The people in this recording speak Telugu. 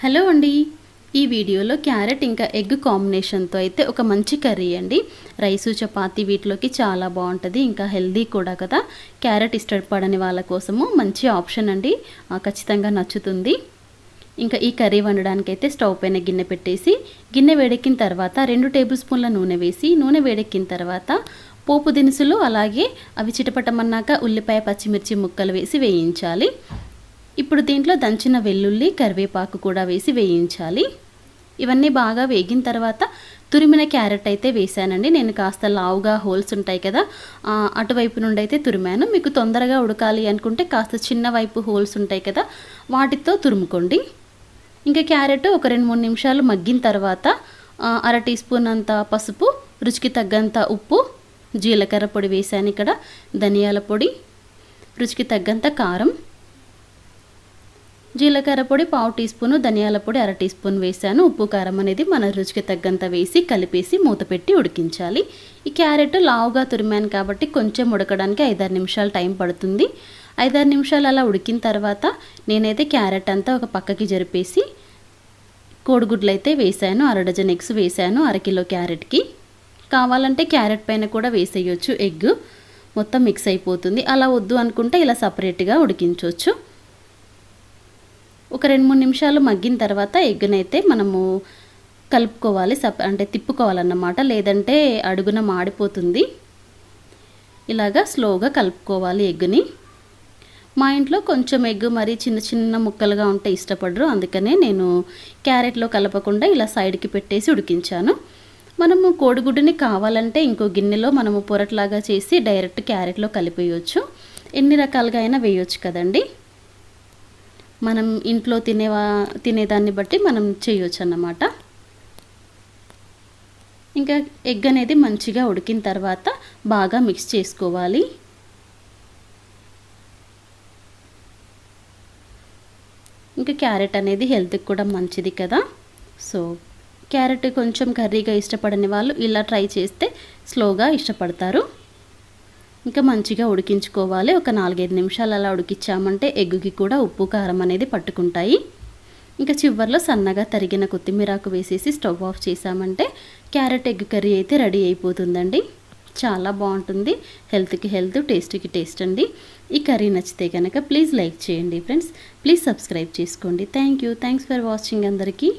హలో అండి. ఈ వీడియోలో క్యారెట్ ఇంకా ఎగ్ కాంబినేషన్తో అయితే ఒక మంచి కర్రీ అండి. రైసు చపాతి వీటిలోకి చాలా బాగుంటుంది ఇంకా హెల్దీ కూడా కదా. క్యారెట్ ఇష్టపడని వాళ్ళ కోసము మంచి ఆప్షన్ అండి. ఖచ్చితంగా నచ్చుతుంది. ఇంకా ఈ కర్రీ వండడానికి అయితే స్టవ్ పైన గిన్నె పెట్టేసి గిన్నె వేడెక్కిన తర్వాత రెండు టేబుల్ స్పూన్ల నూనె వేసి నూనె వేడెక్కిన తర్వాత పోపు దినుసులు అలాగే అవి చిటపటమన్నాక ఉల్లిపాయ పచ్చిమిర్చి ముక్కలు వేసి వేయించాలి. ఇప్పుడు దీంట్లో దంచిన వెల్లుల్లి కరివేపాకు కూడా వేసి వేయించాలి. ఇవన్నీ బాగా వేగిన తర్వాత తురిమిన క్యారెట్ అయితే వేసానండి నేను కాస్త లావుగా హోల్స్ ఉంటాయి కదా అటువైపు నుండి అయితే తురిమాను. మీకు తొందరగా ఉడకాలి అనుకుంటే కాస్త చిన్న వైపు హోల్స్ ఉంటాయి కదా వాటితో తురుముకోండి. ఇంకా క్యారెట్ ఒక రెండు మూడు నిమిషాలు మగ్గిన తర్వాత అర టీ స్పూన్ అంత పసుపు రుచికి తగ్గంత ఉప్పు జీలకర్ర పొడి వేసాను ఇక్కడ ధనియాల పొడి రుచికి తగ్గంత కారం జీలకర్ర పొడి పావు టీ స్పూను ధనియాల పొడి అర టీ స్పూన్ వేసాను ఉప్పు కారం అనేది మన రుచికి తగ్గంత వేసి కలిపేసి మూత పెట్టి ఉడికించాలి. ఈ క్యారెట్ లావుగా తురిమాను కాబట్టి కొంచెం ఉడకడానికి ఐదారు నిమిషాలు టైం పడుతుంది. ఐదారు నిమిషాలు అలా ఉడికిన తర్వాత నేనైతే క్యారెట్ అంతా ఒక పక్కకి జరిపేసి కోడిగుడ్లు అయితే వేసాను అర డజన్ ఎగ్స్ వేసాను అరకిలో క్యారెట్కి. కావాలంటే క్యారెట్ పైన కూడా వేసేయచ్చు ఎగ్ మొత్తం మిక్స్ అయిపోతుంది. అలా వద్దు అనుకుంటే ఇలా సపరేట్గా ఉడికించవచ్చు ఒక రెండు మూడు నిమిషాలు మగ్గిన తర్వాత ఎగ్గునైతే మనము కలుపుకోవాలి సప్ అంటే తిప్పుకోవాలన్నమాట. లేదంటే అడుగున మాడిపోతుంది. ఇలాగా స్లోగా కలుపుకోవాలి ఎగ్గుని. మా ఇంట్లో కొంచెం ఎగ్ మరి చిన్న చిన్న ముక్కలుగా ఉంటే ఇష్టపడరు. అందుకనే నేను క్యారెట్లో కలపకుండా ఇలా సైడ్కి పెట్టేసి ఉడికించాను. మనము కోడిగుడ్డుని కావాలంటే ఇంకో గిన్నెలో మనము పొరట్లాగా చేసి డైరెక్ట్ క్యారెట్లో కలిపేయచ్చు. ఎన్ని రకాలుగా అయినా వేయొచ్చు కదండీ. మనం ఇంట్లో తినేవా తినేదాన్ని బట్టి మనం చేయొచ్చు అన్నమాట ఇంకా ఎగ్ అనేది మంచిగా ఉడికిన తర్వాత బాగా మిక్స్ చేసుకోవాలి. ఇంకా క్యారెట్ అనేది హెల్త్కి కూడా మంచిది కదా. సో క్యారెట్ కొంచెం కర్రీగా ఇష్టపడని వాళ్ళు ఇలా ట్రై చేస్తే స్లోగా ఇష్టపడతారు. ఇంకా మంచిగా ఉడికించుకోవాలి. ఒక నాలుగైదు నిమిషాలు అలా ఉడికించామంటే ఎగ్గుకి కూడా ఉప్పు కారం అనేది పట్టుకుంటాయి. ఇంకా చివరిలో సన్నగా తరిగిన కొత్తిమీరాకు వేసేసి స్టవ్ ఆఫ్ చేసామంటే క్యారెట్ ఎగ్ కర్రీ అయితే రెడీ అయిపోతుందండి. చాలా బాగుంటుంది. హెల్త్కి హెల్త్ టేస్ట్కి టేస్ట్ అండి. ఈ కర్రీ నచ్చితే కనుక ప్లీజ్ లైక్ చేయండి ఫ్రెండ్స్. ప్లీజ్ సబ్స్క్రైబ్ చేసుకోండి. Thank you. Thanks for watching అందరికీ.